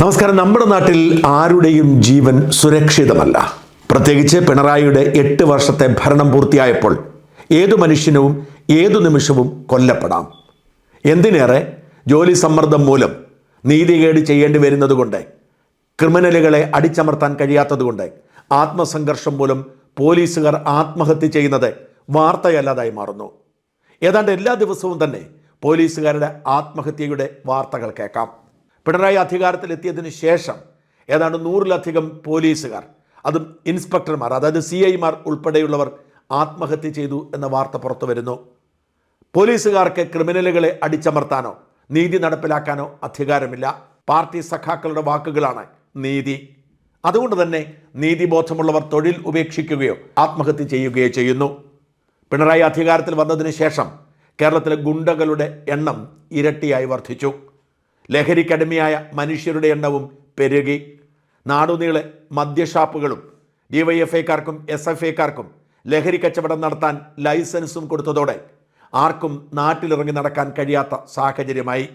നമസ്കാരം. നമ്മുടെ നാട്ടിൽ ആരുടെയും ജീവൻ സുരക്ഷിതമല്ല. പ്രത്യേകിച്ച് പിണറായിയുടെ എട്ട് വർഷത്തെ ഭരണം പൂർത്തിയായപ്പോൾ ഏതു മനുഷ്യനും ഏതു നിമിഷവും കൊല്ലപ്പെടാം. എന്തിനേറെ ജോലി സമ്മർദ്ദം മൂലം നീതികേട് ചെയ്യേണ്ടി വരുന്നതുകൊണ്ട് ക്രിമിനലുകളെ അടിച്ചമർത്താൻ കഴിയാത്തതുകൊണ്ട് ആത്മസംഘർഷം മൂലം പോലീസുകാർ ആത്മഹത്യ ചെയ്യുന്നത് വാർത്തയല്ലാതായി മാറുന്നു. ഏതാണ്ട് എല്ലാ ദിവസവും തന്നെ പോലീസുകാരുടെ ആത്മഹത്യയുടെ വാർത്തകൾ കേൾക്കാം. പിണറായി അധികാരത്തിലെത്തിയതിന് ശേഷം ഏതാണ്ട് നൂറിലധികം പോലീസുകാർ അതും ഇൻസ്പെക്ടർമാർ അതായത് സി ഐമാർ ഉൾപ്പെടെയുള്ളവർ ആത്മഹത്യ ചെയ്തു എന്ന വാർത്ത പുറത്തു വരുന്നു. പോലീസുകാർക്ക് ക്രിമിനലുകളെ അടിച്ചമർത്താനോ നീതി നടപ്പിലാക്കാനോ അധികാരമില്ല. പാർട്ടി സഖാക്കളുടെ വാക്കുകളാണ് നീതി. അതുകൊണ്ട് തന്നെ നീതിബോധമുള്ളവർ തൊഴിൽ ഉപേക്ഷിക്കുകയോ ആത്മഹത്യ ചെയ്യുകയോ ചെയ്യുന്നു. പിണറായി അധികാരത്തിൽ വന്നതിന് ശേഷം കേരളത്തിലെ ഗുണ്ടകളുടെ എണ്ണം ഇരട്ടിയായി വർദ്ധിച്ചു. ലഹരിക്കടിമയായ മനുഷ്യരുടെ എണ്ണവും പെരുകി. നാടുനീളെ മദ്യഷാപ്പുകളും ഡിവൈഎഫ്ഐക്കാർക്കും എസ് എഫ് ഐക്കാർക്കും ലഹരി കച്ചവടം നടത്താൻ ലൈസൻസും കൊടുത്തതോടെ ആർക്കും നാട്ടിലിറങ്ങി നടക്കാൻ കഴിയാത്ത സാഹചര്യമായി.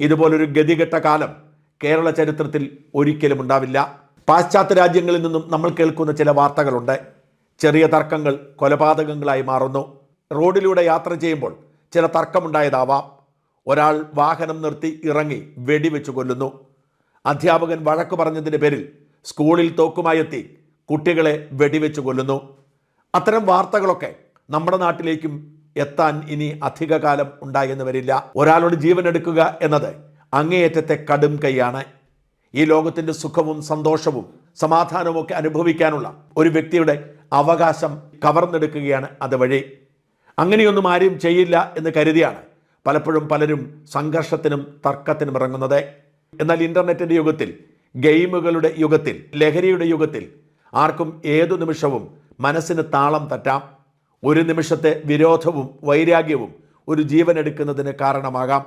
ഇതുപോലൊരു ഗതികെട്ട കാലം കേരള ചരിത്രത്തിൽ ഒരിക്കലും ഉണ്ടാവില്ല. പാശ്ചാത്യ രാജ്യങ്ങളിൽ നിന്നും നമ്മൾ കേൾക്കുന്ന ചില വാർത്തകളുണ്ട്. ചെറിയ തർക്കങ്ങൾ കൊലപാതകങ്ങളായി മാറുന്നു. റോഡിലൂടെ യാത്ര ചെയ്യുമ്പോൾ ചില തർക്കമുണ്ടായതാവാം. ഒരാൾ വാഹനം നിർത്തി ഇറങ്ങി വെടിവെച്ച് കൊല്ലുന്നു. അധ്യാപകൻ വഴക്ക് പറഞ്ഞതിന്റെ പേരിൽ സ്കൂളിൽ തോക്കുമായെത്തി കുട്ടികളെ വെടിവെച്ച് കൊല്ലുന്നു. അത്തരം വാർത്തകളൊക്കെ നമ്മുടെ നാട്ടിലേക്കും എത്താൻ ഇനി അധികകാലം ഉണ്ടായെന്ന് വരില്ല. ഒരാളോട് ജീവൻ എടുക്കുക എന്നത് അങ്ങേയറ്റത്തെ കടും കൈയാണ്. ഈ ലോകത്തിന്റെ സുഖവും സന്തോഷവും സമാധാനവും ഒക്കെ അനുഭവിക്കാനുള്ള ഒരു വ്യക്തിയുടെ അവകാശം കവർന്നെടുക്കുകയാണ് അതുവഴി. അങ്ങനെയൊന്നും ആരും ചെയ്യില്ല എന്ന് കരുതിയാണ് പലപ്പോഴും പലരും സംഘർഷത്തിനും തർക്കത്തിനും ഇറങ്ങുന്നത്. എന്നാൽ ഇന്റർനെറ്റിന്റെ യുഗത്തിൽ ഗെയിമുകളുടെ യുഗത്തിൽ ലഹരിയുടെ യുഗത്തിൽ ആർക്കും ഏതു നിമിഷവും മനസ്സിന് താളം തട്ടാം ഒരു നിമിഷത്തെ വിരോധവും വൈരാഗ്യവും ഒരു ജീവൻ എടുക്കുന്നതിന് കാരണമാകാം.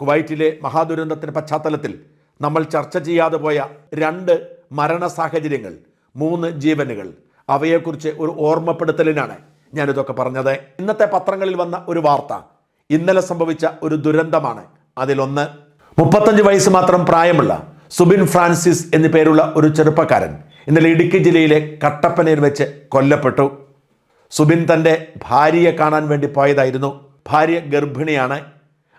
കുവൈറ്റിലെ മഹാദുരന്തത്തിന് പശ്ചാത്തലത്തിൽ നമ്മൾ ചർച്ച ചെയ്യാതെ പോയ രണ്ട് മരണ സാഹചര്യങ്ങൾ മൂന്ന് ജീവനുകൾ അവയെക്കുറിച്ച് ഒരു ഓർമ്മപ്പെടുത്തലിനാണ് ഞാനിതൊക്കെ പറഞ്ഞത്. ഇന്നത്തെ പത്രങ്ങളിൽ വന്ന ഒരു വാർത്ത ഇന്നലെ സംഭവിച്ച ഒരു ദുരന്തമാണ്. അതിലൊന്ന് മുപ്പത്തഞ്ച് വയസ്സ് മാത്രം പ്രായമുള്ള സുബിൻ ഫ്രാൻസിസ് എന്നു പേരുള്ള ഒരു ചെറുപ്പക്കാരൻ ഇന്നലെ ഇടുക്കി ജില്ലയിലെ കട്ടപ്പനയിൽ വെച്ച് കൊല്ലപ്പെട്ടു. സുബിൻ തന്റെ ഭാര്യയെ കാണാൻ വേണ്ടി പോയതായിരുന്നു. ഭാര്യ ഗർഭിണിയാണ്.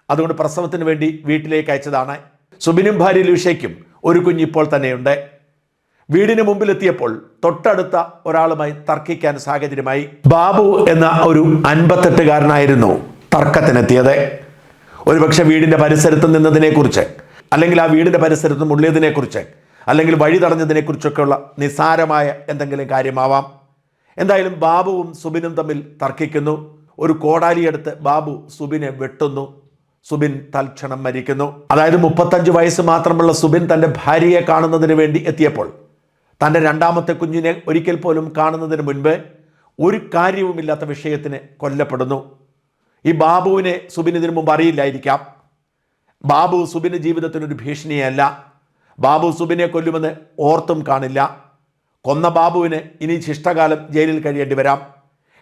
അതുകൊണ്ട് പ്രസവത്തിന് വേണ്ടി വീട്ടിലേക്ക് അയച്ചതാണ്. സുബിനും ഭാര്യ ലുഷയ്ക്കും ഒരു കുഞ്ഞിപ്പോൾ തന്നെയുണ്ട്. വീടിന് മുമ്പിലെത്തിയപ്പോൾ തൊട്ടടുത്ത ഒരാളുമായി തർക്കിക്കാൻ സാഹചര്യമായി. ബാബു എന്ന ഒരു അൻപത്തെട്ടുകാരനായിരുന്നു. തർക്കത്തിനെത്തിയത്. ഒരുപക്ഷെ വീടിന്റെ പരിസരത്ത് നിന്നതിനെക്കുറിച്ച് അല്ലെങ്കിൽ ആ വീടിന്റെ പരിസരത്ത് മുള്ളിയതിനെക്കുറിച്ച് അല്ലെങ്കിൽ വഴി തടഞ്ഞതിനെക്കുറിച്ചൊക്കെയുള്ള നിസ്സാരമായ എന്തെങ്കിലും കാര്യമാവാം. എന്തായാലും ബാബുവും സുബിനും തമ്മിൽ തർക്കിക്കുന്നു. ഒരു കോടാലിയെടുത്ത് ബാബു സുബിനെ വെട്ടുന്നു. സുബിൻ തൽക്ഷണം മരിക്കുന്നു. അതായത് മുപ്പത്തഞ്ച് വയസ്സ് മാത്രമുള്ള സുബിൻ തന്റെ ഭാര്യയെ കാണുന്നതിന് വേണ്ടി എത്തിയപ്പോൾ തന്റെ രണ്ടാമത്തെ കുഞ്ഞിനെ ഒരിക്കൽ പോലും കാണുന്നതിന് മുൻപ് ഒരു കാര്യവുമില്ലാത്ത വിഷയത്തിന് കൊല്ലപ്പെടുന്നു. ഈ ബാബുവിനെ സുബിൻ ഇതിനു മുമ്പ് അറിയില്ലായിരിക്കാം. ബാബു സുബിന്റെ ജീവിതത്തിനൊരു ഭീഷണിയല്ല. ബാബു സുബിനെ കൊല്ലുമെന്ന് ഓർത്തും കാണില്ല. കൊന്ന ബാബുവിന് ഇനി ശിഷ്ടകാലം ജയിലിൽ കഴിയേണ്ടി വരാം.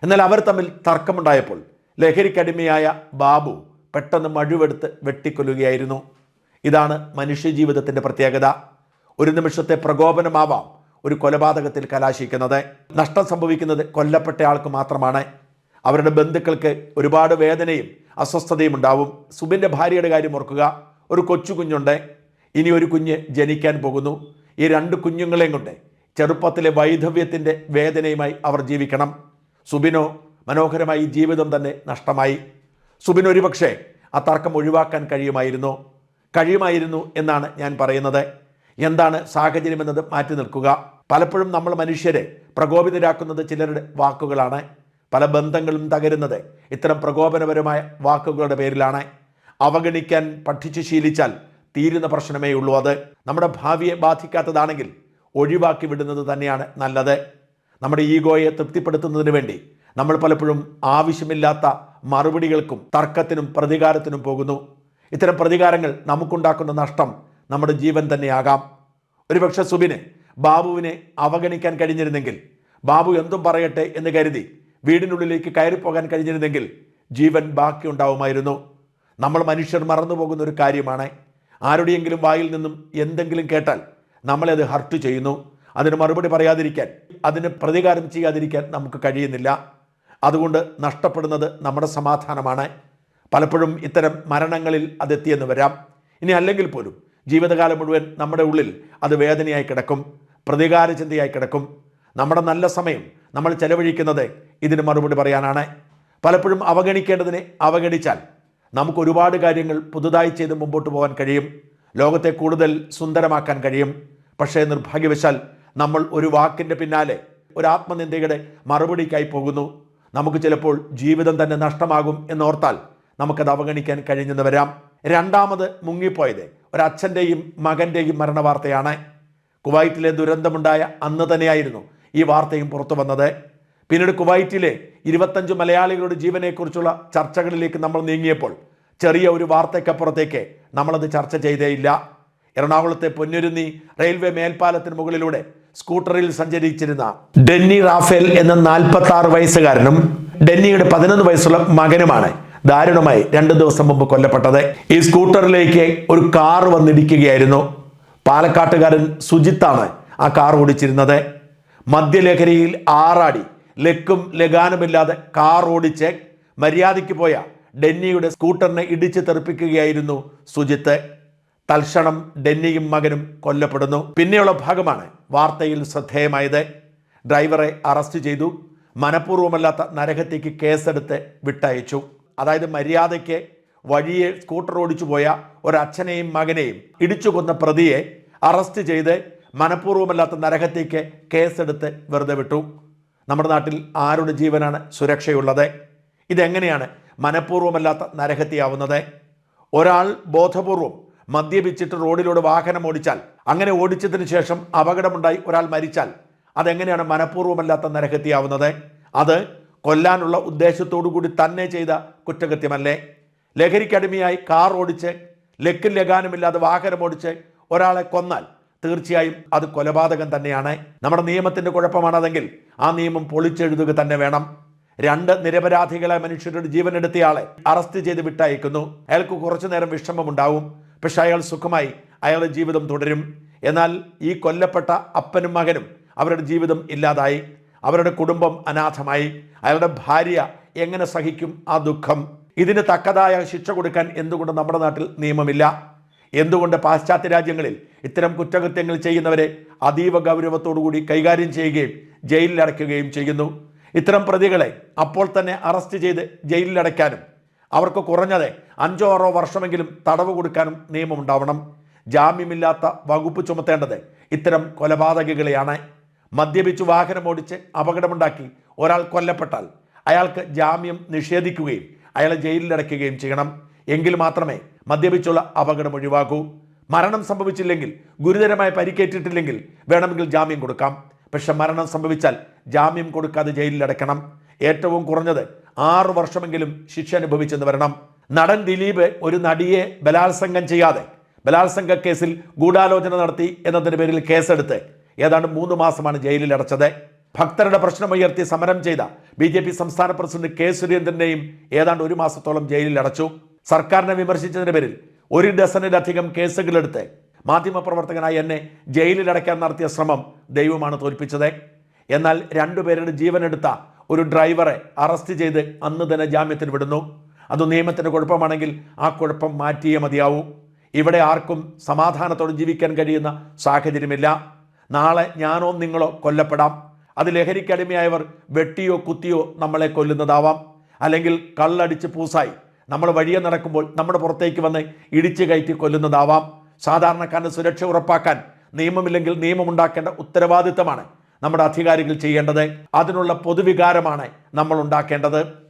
എന്നാൽ അവർ തമ്മിൽ തർക്കമുണ്ടായപ്പോൾ ലഹരിക്കടിമയായ ബാബു പെട്ടെന്ന് മഴുവെടുത്ത് വെട്ടിക്കൊല്ലുകയായിരുന്നു. ഇതാണ് മനുഷ്യജീവിതത്തിന്റെ പ്രത്യേകത. ഒരു നിമിഷത്തെ പ്രകോപനമാവാം ഒരു കൊലപാതകത്തിൽ കലാശിക്കുന്നത്. നഷ്ടം സംഭവിക്കുന്നത് കൊല്ലപ്പെട്ടയാൾക്ക് മാത്രമാണ്. അവരുടെ ബന്ധുക്കൾക്ക് ഒരുപാട് വേദനയും അസ്വസ്ഥതയും ഉണ്ടാവും. സുബിന്റെ ഭാര്യയുടെ കാര്യം ഓർക്കുക. ഒരു കൊച്ചു കുഞ്ഞുണ്ട്. ഇനി ഒരു കുഞ്ഞ് ജനിക്കാൻ പോകുന്നു. ഈ രണ്ട് കുഞ്ഞുങ്ങളെയും കൊണ്ട് ചെറുപ്പത്തിലെ വൈധവ്യത്തിന്റെ വേദനയുമായി അവർ ജീവിക്കണം. സുബിനോ മനോഹരമായി ജീവിതം തന്നെ നഷ്ടമായി. സുബിൻ ഒരുപക്ഷെ ആ തർക്കം ഒഴിവാക്കാൻ കഴിയുമായിരുന്നു. കഴിയുമായിരുന്നു എന്നാണ് ഞാൻ പറയുന്നത്. എന്താണ് സാഹചര്യം എന്നത് മാറ്റി നിൽക്കുക. പലപ്പോഴും നമ്മൾ മനുഷ്യരെ പ്രകോപിതരാക്കുന്നത് ചിലരുടെ വാക്കുകളാണ്. പല ബന്ധങ്ങളും തകരുന്നത് ഇത്തരം പ്രകോപനപരമായ വാക്കുകളുടെ പേരിലാണ്. അവഗണിക്കാൻ പഠിച്ചു ശീലിച്ചാൽ തീരുന്ന പ്രശ്നമേ ഉള്ളൂ അത്. നമ്മുടെ ഭാവിയെ ബാധിക്കാത്തതാണെങ്കിൽ ഒഴിവാക്കി വിടുന്നത് തന്നെയാണ് നല്ലത്. നമ്മുടെ ഈഗോയെ തൃപ്തിപ്പെടുത്തുന്നതിന് വേണ്ടി നമ്മൾ പലപ്പോഴും ആവശ്യമില്ലാത്ത മറുപടികൾക്കും തർക്കത്തിനും പ്രതികാരത്തിനും പോകുന്നു. ഇത്തരം പ്രതികാരങ്ങൾ നമുക്കുണ്ടാക്കുന്ന നഷ്ടം നമ്മുടെ ജീവൻ തന്നെയാകാം. ഒരുപക്ഷെ സുബിന് ബാബുവിനെ അവഗണിക്കാൻ കഴിഞ്ഞിരുന്നെങ്കിൽ ബാബു എന്തും പറയട്ടെ എന്ന് കരുതി വീടിനുള്ളിലേക്ക് കയറിപ്പോകാൻ കഴിഞ്ഞിരുന്നെങ്കിൽ ജീവൻ ബാക്കിയുണ്ടാവുമായിരുന്നു നമ്മൾ മനുഷ്യർ മറന്നു പോകുന്ന ഒരു കാര്യമാണ്. ആരുടെയെങ്കിലും വായിൽ നിന്നും എന്തെങ്കിലും കേട്ടാൽ നമ്മളെ അത് ഹർട്ട് ചെയ്യുന്നു. അതിന് മറുപടി പറയാതിരിക്കാൻ അതിന് പ്രതികാരം ചെയ്യാതിരിക്കാൻ നമുക്ക് കഴിയുന്നില്ല. അതുകൊണ്ട് നഷ്ടപ്പെടുന്നത് നമ്മുടെ സമാധാനമാണ്. പലപ്പോഴും ഇത്തരം മരണങ്ങളിൽ അതെത്തിയെന്ന് വരാം. ഇനി അല്ലെങ്കിൽ പോലും ജീവിതകാലം മുഴുവൻ നമ്മുടെ ഉള്ളിൽ അത് വേദനയായി കിടക്കും പ്രതികാര ചിന്തയായി കിടക്കും. നമ്മുടെ നല്ല സമയം നമ്മൾ ചെലവഴിക്കുന്നത് ഇതിന് മറുപടി പറയാനാണ്. പലപ്പോഴും അവഗണിക്കേണ്ടതിനെ അവഗണിച്ചാൽ നമുക്ക് ഒരുപാട് കാര്യങ്ങൾ പുതുതായി ചെയ്ത് മുമ്പോട്ട് പോകാൻ കഴിയും. ലോകത്തെ കൂടുതൽ സുന്ദരമാക്കാൻ കഴിയും. പക്ഷേ നിർഭാഗ്യവശാൽ നമ്മൾ ഒരു വാക്കിന്റെ പിന്നാലെ ഒരു ആത്മനിന്ദയുടെ മറുപടിക്കായി പോകുന്നു. നമുക്ക് ചിലപ്പോൾ ജീവിതം തന്നെ നഷ്ടമാകും എന്നോർത്താൽ നമുക്കത് അവഗണിക്കാൻ കഴിഞ്ഞെന്ന് വരാം. രണ്ടാമത് മുങ്ങിപ്പോയത് ഒരച്ഛന്റെയും മകന്റെയും മരണവാർത്തയാണ്. കുവൈറ്റിലെ ദുരന്തമുണ്ടായ അന്ന് തന്നെയായിരുന്നു ഈ വാർത്തയും പുറത്തു വന്നത്. പിന്നീട് കുവൈറ്റിലെ ഇരുപത്തഞ്ച് മലയാളികളുടെ ജീവനെക്കുറിച്ചുള്ള ചർച്ചകളിലേക്ക് നമ്മൾ നീങ്ങിയപ്പോൾ ചെറിയ ഒരു വാർത്തയ്ക്കപ്പുറത്തേക്ക് നമ്മളത് ചർച്ച ചെയ്തേയില്ല. എറണാകുളത്തെ പൊന്നുരുന്നി റെയിൽവേ മേൽപ്പാലത്തിന് മുകളിലൂടെ സ്കൂട്ടറിൽ സഞ്ചരിച്ചിരുന്ന ഡെന്നി റാഫേൽ എന്ന നാൽപ്പത്തി ആറ് വയസ്സുകാരനും ഡെന്നിയുടെ പതിനൊന്ന് വയസ്സുള്ള മകനുമാണ് ദാരുണമായി രണ്ട് ദിവസം മുമ്പ് കൊല്ലപ്പെട്ടത്. ഈ സ്കൂട്ടറിലേക്ക് ഒരു കാർ വന്നിടിക്കുകയായിരുന്നു. പാലക്കാട്ടുകാരൻ സുജിത്താണ് ആ കാർ ഓടിച്ചിരുന്നത്. മദ്യലഹരിയിൽ ആറാടി ലക്കും ലഗാനുമില്ലാതെ കാർ ഓടിച്ച് മര്യാദയ്ക്ക് പോയ ഡെന്നിയുടെ സ്കൂട്ടറിനെ ഇടിച്ച് തെറിപ്പിക്കുകയായിരുന്നു സുജിത്ത്. തൽക്ഷണം ഡെന്നിയും മകനും കൊല്ലപ്പെടുന്നു. പിന്നെയുള്ള ഭാഗമാണ് വാർത്തയിൽ ശ്രദ്ധേയമായത്. ഡ്രൈവറെ അറസ്റ്റ് ചെയ്തു. മനഃപൂർവമല്ലാത്ത നരകത്തേക്ക് കേസെടുത്ത് വിട്ടയച്ചു. അതായത് മര്യാദയ്ക്ക് വഴിയെ സ്കൂട്ടർ ഓടിച്ചു പോയ ഒരച്ഛനെയും മകനെയും ഇടിച്ചു കൊന്ന പ്രതിയെ അറസ്റ്റ് ചെയ്ത് മനഃപൂർവമല്ലാത്ത നരകത്തേക്ക് കേസെടുത്ത് വെറുതെ വിട്ടു. നമ്മുടെ നാട്ടിൽ ആരുടെ ജീവനാണ് സുരക്ഷയുള്ളത്? ഇതെങ്ങനെയാണ് മനഃപൂർവമല്ലാത്ത നരഹത്യയാവുന്നത്? ഒരാൾ ബോധപൂർവം മദ്യപിച്ചിട്ട് റോഡിലൂടെ വാഹനം ഓടിച്ചാൽ അങ്ങനെ ഓടിച്ചതിന് ശേഷം അപകടമുണ്ടായി ഒരാൾ മരിച്ചാൽ അതെങ്ങനെയാണ് മനഃപൂർവമല്ലാത്ത നരഹത്യയാവുന്നത്? അത് കൊല്ലാനുള്ള ഉദ്ദേശത്തോടു കൂടി തന്നെ ചെയ്ത കുറ്റകൃത്യമല്ലേ? ലഹരിക്കടിമയായി കാർ ഓടിച്ച് ലക്കിൽ ലഗാനുമില്ലാതെ വാഹനം ഓടിച്ച് ഒരാളെ കൊന്നാൽ തീർച്ചയായും അത് കൊലപാതകം തന്നെയാണ്. നമ്മുടെ നിയമത്തിന്റെ കുഴപ്പമാണതെങ്കിൽ ആ നിയമം പൊളിച്ചെഴുതുക തന്നെ വേണം. രണ്ട് നിരപരാധികളെ മനുഷ്യരുടെ ജീവനെടുത്തയാളെ അറസ്റ്റ് ചെയ്ത് വിട്ടയക്കുന്നു. അയാൾക്ക് കുറച്ചു നേരം വിഷമമുണ്ടാവും പക്ഷെ അയാൾ സുഖമായി അയാളുടെ ജീവിതം തുടരും. എന്നാൽ ഈ കൊല്ലപ്പെട്ട അപ്പനും മകനും അവരുടെ ജീവിതം ഇല്ലാതായി. അവരുടെ കുടുംബം അനാഥമായി. അയാളുടെ ഭാര്യ എങ്ങനെ സഹിക്കും ആ ദുഃഖം? ഇതിന് തക്കതായ ശിക്ഷ കൊടുക്കാൻ എന്തുകൊണ്ട് നമ്മുടെ നാട്ടിൽ നിയമമില്ല? എന്തുകൊണ്ട് പാശ്ചാത്യ രാജ്യങ്ങളിൽ ഇത്തരം കുറ്റകൃത്യങ്ങൾ ചെയ്യുന്നവരെ അതീവ ഗൗരവത്തോടുകൂടി കൈകാര്യം ചെയ്യുകയും ജയിലിൽ അടയ്ക്കുകയും ചെയ്യുന്നു? ഇത്തരം പ്രതികളെ അപ്പോൾ തന്നെ അറസ്റ്റ് ചെയ്ത് ജയിലിൽ അടയ്ക്കാനും അവർക്ക് കുറഞ്ഞത് അഞ്ചോ ആറോ വർഷമെങ്കിലും തടവ് കൊടുക്കാനും നിയമമുണ്ടാവണം. ജാമ്യമില്ലാത്ത വകുപ്പ് ചുമത്തേണ്ടത് ഇത്തരം കൊലപാതകികളെയാണ്. മദ്യപിച്ച് വാഹനമോടിച്ച് അപകടമുണ്ടാക്കി ഒരാൾ കൊല്ലപ്പെട്ടാൽ അയാൾക്ക് ജാമ്യം നിഷേധിക്കുകയും അയാളെ ജയിലിൽ അടയ്ക്കുകയും ചെയ്യണം. എങ്കിൽ മാത്രമേ മദ്യപിച്ചുള്ള അപകടം ഒഴിവാക്കൂ. മരണം സംഭവിച്ചില്ലെങ്കിൽ ഗുരുതരമായി പരിക്കേറ്റിട്ടില്ലെങ്കിൽ വേണമെങ്കിൽ ജാമ്യം കൊടുക്കാം. പക്ഷെ മരണം സംഭവിച്ചാൽ ജാമ്യം കൊടുക്കാതെ ജയിലിലടക്കണം ഏറ്റവും കുറഞ്ഞത് ആറു വർഷമെങ്കിലും ശിക്ഷ അനുഭവിച്ചെന്ന് വരണം. നടൻ ദിലീപ് ഒരു നടിയെ ബലാത്സംഗം ചെയ്യാതെ ബലാത്സംഗ കേസിൽ ഗൂഢാലോചന നടത്തി എന്നതിന്റെ പേരിൽ കേസെടുത്ത് ഏതാണ്ട് മൂന്ന് മാസമാണ് ജയിലിൽ അടച്ചത്. ഭക്തരുടെ പ്രശ്നം ഉയർത്തി സമരം ചെയ്ത ബി ജെ പി സംസ്ഥാന പ്രസിഡന്റ് കെ സുരേന്ദ്രനെയും ഏതാണ്ട് ഒരു മാസത്തോളം ജയിലിൽ അടച്ചു. സർക്കാരിനെ വിമർശിച്ചതിന്റെ പേരിൽ ഒരു ഡസനിലധികം കേസുകളെടുത്ത് മാധ്യമപ്രവർത്തകനായ എന്നെ ജയിലിലടയ്ക്കാൻ നടത്തിയ ശ്രമം ദൈവമാണ് തോൽപ്പിച്ചത്. എന്നാൽ രണ്ടുപേരുടെ ജീവനെടുത്ത ഒരു ഡ്രൈവറെ അറസ്റ്റ് ചെയ്ത് അന്ന് തന്നെ ജാമ്യത്തിന് വിടുന്നു. അത് നിയമത്തിന്റെ കുഴപ്പമാണെങ്കിൽ ആ കുഴപ്പം മാറ്റിയേ മതിയാവൂ. ഇവിടെ ആർക്കും സമാധാനത്തോടെ ജീവിക്കാൻ കഴിയുന്ന സാഹചര്യമില്ല. നാളെ ഞാനോ നിങ്ങളോ കൊല്ലപ്പെടാം. അത് ലഹരിക്കടിമയായവർ വെട്ടിയോ കുത്തിയോ നമ്മളെ കൊല്ലുന്നതാവാം. അല്ലെങ്കിൽ കള്ളടിച്ച് പൂസായി നമ്മൾ വഴിയെ നടക്കുമ്പോൾ നമ്മുടെ പുറത്തേക്ക് വന്ന് ഇടിച്ചു കയറ്റി കൊല്ലുന്നതാവാം. സാധാരണക്കാരന്റെ സുരക്ഷ ഉറപ്പാക്കാൻ നിയമമില്ലെങ്കിൽ നിയമമുണ്ടാക്കേണ്ട ഉത്തരവാദിത്തമാണ് നമ്മുടെ അധികാരികൾ ചെയ്യേണ്ടത്. അതിനുള്ള പൊതുവികാരമാണ് നമ്മൾ ഉണ്ടാക്കേണ്ടത്.